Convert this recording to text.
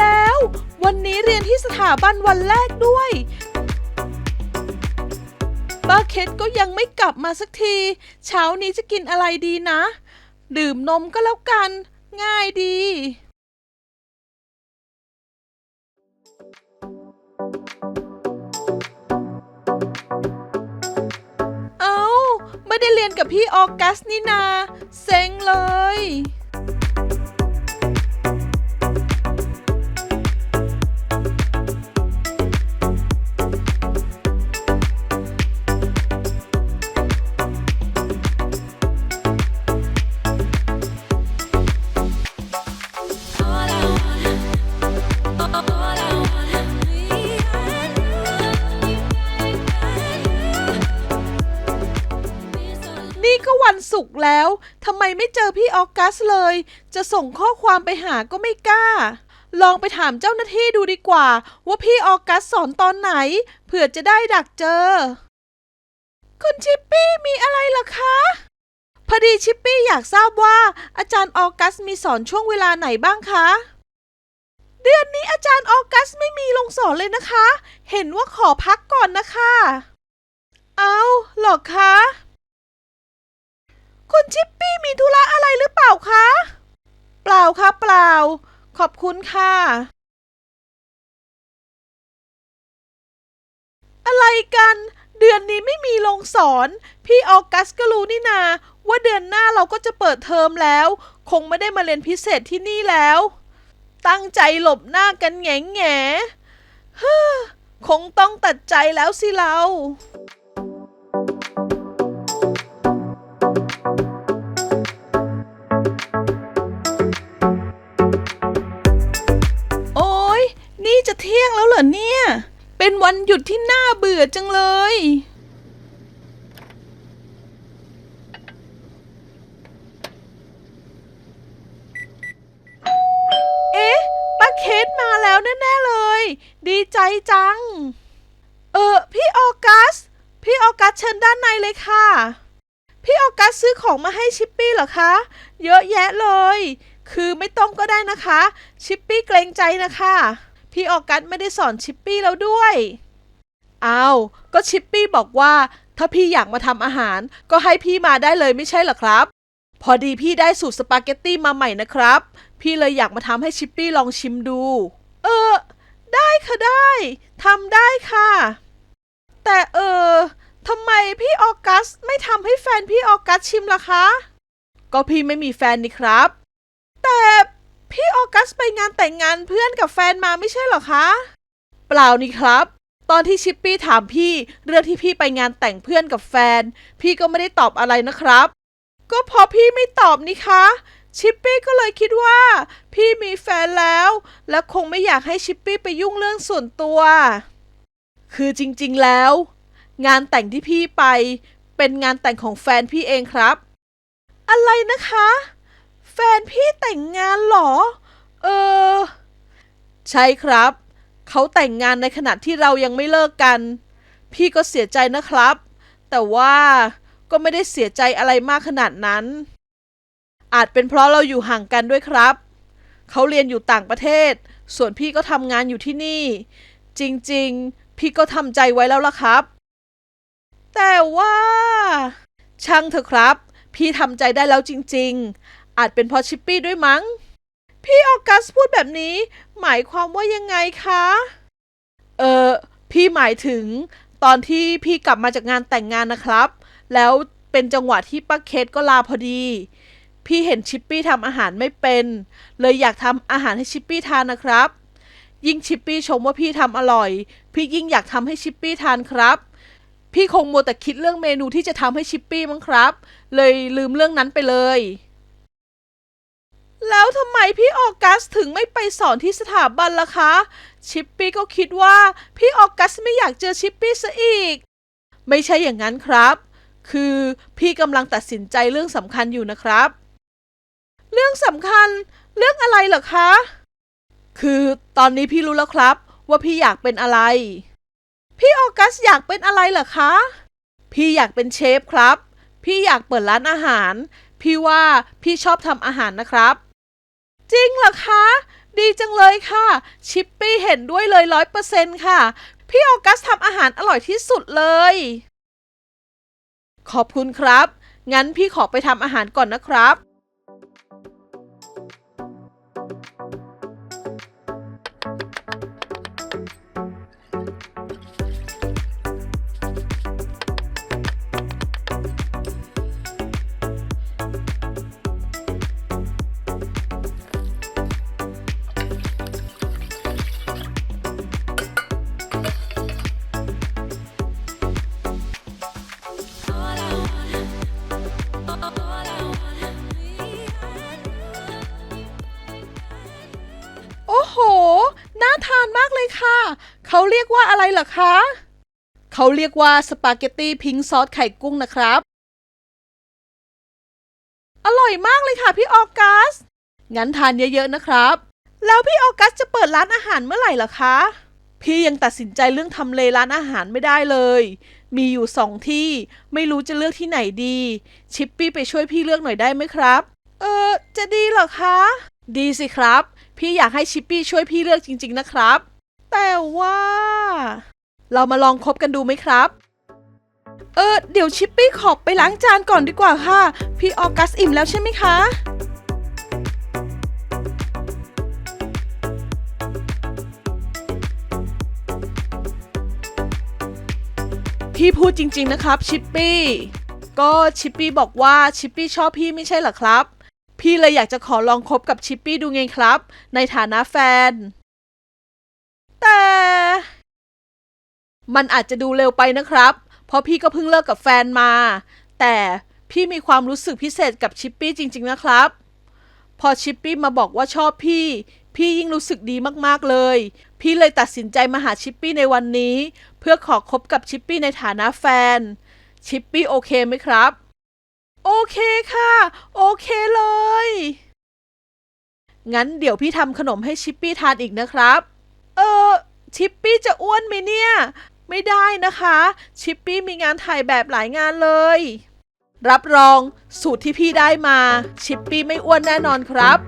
แล้ว วันนี้เรียนที่สถาบันวันแรกด้วยป้าเคทก็ยังไม่กลับมาสักที เช้านี้จะกินอะไรดีนะ ดื่มนมก็แล้วกัน ง่ายดี เอา้า ไม่ได้เรียนกับพี่ออกัสนี่นา เซ็งเลย นี่ก็วันศุกร์แล้วทำไมไม่เจอพี่ออกัสเลย จะส่งข้อความไปหาก็ไม่กล้า ลองไปถามเจ้าหน้าที่ดูดีกว่า ว่าพี่ออกัสสอนตอนไหนเผื่อจะได้ดักเจอ คุณชิปปี้มีอะไรเหรอคะพอดีชิปปี้อยากทราบว่า อาจารย์ออกัสมีสอนช่วงเวลาไหนบ้างคะ เดือนนี้อาจารย์ออกัสไม่มีลงสอนเลยนะคะ เห็นว่าขอพักก่อนนะคะ เอาหรอคะ คุณชิปปี้มีธุระอะไรหรือเปล่าคะ เปล่าค่ะเปล่า ขอบคุณค่ะ อะไรกัน เดือนนี้ไม่มีลงสอน พี่ออกัสก็รู้นี่นา ว่าเดือนหน้าเราก็จะเปิดเทอมแล้ว คงไม่ได้มาเรียนพิเศษที่นี่แล้ว ตั้งใจหลบหน้ากันแง่แง่ๆเฮ้อคงต้องตัดใจแล้วสิเรา เป็นวันหยุดที่น่าเบื่อจังเลย เอ๊ะป้าเคสมาแล้วแน่ๆเลย ดีใจจัง เออพี่ออกัส พี่ออกัสเชิญด้านในเลยค่ะ พี่ออกัสซื้อของมาให้ชิปปี้เหรอคะ เยอะแยะเลย คือไม่ต้องก็ได้นะคะ ชิปปี้เกรงใจนะคะ พี่ออกัสไม่ได้สอนชิปปี้แล้วด้วยอ้าวก็ชิปปี้บอกว่า ถ้าพี่อยากมาทำอาหาร ก็ให้พี่มาได้เลยไม่ใช่เหรอครับ พอดีพี่ได้สูตรสปาเกตตี้มาใหม่นะครับ พี่เลยอยากมาทำให้ชิปปี้ลองชิมดู เออ ได้ค่ะได้ทำได้ค่ะ แต่เออทำไมพี่ออกัสไม่ทำให้แฟนพี่ออกัสชิมล่ะคะ ก็พี่ไม่มีแฟนนี่ครับ พี่ออกัสไปงานแต่งงานเพื่อนกับแฟนมาไม่ใช่เหรอคะ เปล่านี่ครับ ตอนที่ชิปปี้ถามพี่เรื่องที่พี่ไปงานแต่งเพื่อนกับแฟน พี่ก็ไม่ได้ตอบอะไรนะครับ ก็เพราะพี่ไม่ตอบนี่คะ ชิปปี้ก็เลยคิดว่า พี่มีแฟนแล้ว และคงไม่อยากให้ชิปปี้ไปยุ่งเรื่องส่วนตัว คือจริงๆแล้ว งานแต่งที่พี่ไป เป็นงานแต่งของแฟนพี่เองครับ อะไรนะคะ แฟนพี่แต่งงานเหรอ เออ ใช่ครับ เขาแต่งงานในขณะที่เรายังไม่เลิกกัน พี่ก็เสียใจนะครับ แต่ว่าก็ไม่ได้เสียใจอะไรมากขนาดนั้น อาจเป็นเพราะเราอยู่ห่างกันด้วยครับ เขาเรียนอยู่ต่างประเทศ ส่วนพี่ก็ทำงานอยู่ที่นี่ จริงๆ พี่ก็ทำใจไว้แล้วล่ะครับ แต่ว่า ช่างเถอะครับ พี่ทำใจได้แล้วจริง ๆ อาจเป็นเพราะชิปปี้ด้วยมั้ง พี่ออกัสพูดแบบนี้ หมายความว่ายังไงคะ เออพี่หมายถึงตอนที่พี่กลับมาจากงานแต่งงานนะครับ แล้วเป็นจังหวะที่ป้าเคสก็ลาพอดี พี่เห็นชิปปี้ทำอาหารไม่เป็น เลยอยากทำอาหารให้ชิปปี้ทานนะครับ ยิ่งชิปปี้ชมว่าพี่ทำอร่อย พี่ยิ่งอยากทำให้ชิปปี้ทานครับ พี่คงมัวแต่คิดเรื่องเมนูที่จะทำให้ชิปปี้มั้งครับ เลยลืมเรื่องนั้นไปเลย แล้วทำไมพี่ออกัสถึงไม่ไปสอนที่สถาบันล่ะคะ ชิปปี้ก็คิดว่าพี่ออกัสไม่อยากเจอชิปปี้ซะอีก ไม่ใช่อย่างนั้นครับ คือพี่กำลังตัดสินใจเรื่องสำคัญอยู่นะครับ เรื่องสำคัญ เรื่องอะไรเหรอคะ คือตอนนี้พี่รู้แล้วครับ ว่าพี่อยากเป็นอะไร พี่ออกัสอยากเป็นอะไรเหรอคะ พี่อยากเป็นเชฟครับ พี่อยากเปิดร้านอาหาร พี่ว่าพี่ชอบทำอาหารนะครับ จริงเหรอคะ ดีจังเลยค่ะ ชิปปี้เห็นด้วยเลยร้อยเปอร์เซ็นค่ะ พี่ออกัสทำอาหารอร่อยที่สุดเลย ขอบคุณครับ งั้นพี่ขอไปทำอาหารก่อนนะครับ รเหรอคะ เขาเรียกว่าสปาเกตตี้พิงซอสไข่กุ้งนะครับ อร่อยมากเลยค่ะพี่ออกัส งั้นทานเยอะๆนะครับ แล้วพี่ออกัสจะเปิดร้านอาหารเมื่อไหร่เหรอคะ พี่ยังตัดสินใจเรื่องทำเลร้านอาหารไม่ได้เลย มีอยู่สองที่ ไม่รู้จะเลือกที่ไหนดี ชิปปี้ไปช่วยพี่เลือกหน่อยได้ไหมครับ เออจะดีเหรอคะ ดีสิครับ พี่อยากให้ชิปปี้ช่วยพี่เลือกจริง ๆนะครับ แต่ว่า เรามาลองคบกันดูไหมครับ เออ เดี๋ยวชิปปี้ขอไปล้างจานก่อนดีกว่าค่ะ พี่ออกัสอิ่มแล้วใช่ไหมคะ พี่พูดจริงๆนะครับ ชิปปี้ ก็ชิปปี้บอกว่าชิปปี้ชอบพี่ไม่ใช่เหรอครับ พี่เลยอยากจะขอลองคบกับชิปปี้ดูไงครับ ในฐานะแฟน แต่ มันอาจจะดูเร็วไปนะครับ เพราะพี่ก็เพิ่งเลิกกับแฟนมา แต่พี่มีความรู้สึกพิเศษกับชิปปี้จริง ๆ นะครับ พอชิปปี้มาบอกว่าชอบพี่ พี่ยิ่งรู้สึกดีมากๆเลย พี่เลยตัดสินใจมาหาชิปปี้ในวันนี้ เพื่อขอคบกับชิปปี้ในฐานะแฟน ชิปปี้โอเคไหมครับ โอเคค่ะ โอเคเลย งั้นเดี๋ยวพี่ทำขนมให้ชิปปี้ทานอีกนะครับ อ ชิปปี้จะอ้วนไหมเนี่ย ไม่ได้นะคะ ชิปปี้มีงานถ่ายแบบหลายงานเลย รับรองสูตรที่พี่ได้มา ชิปปี้ไม่อ้วนแน่นอนครับ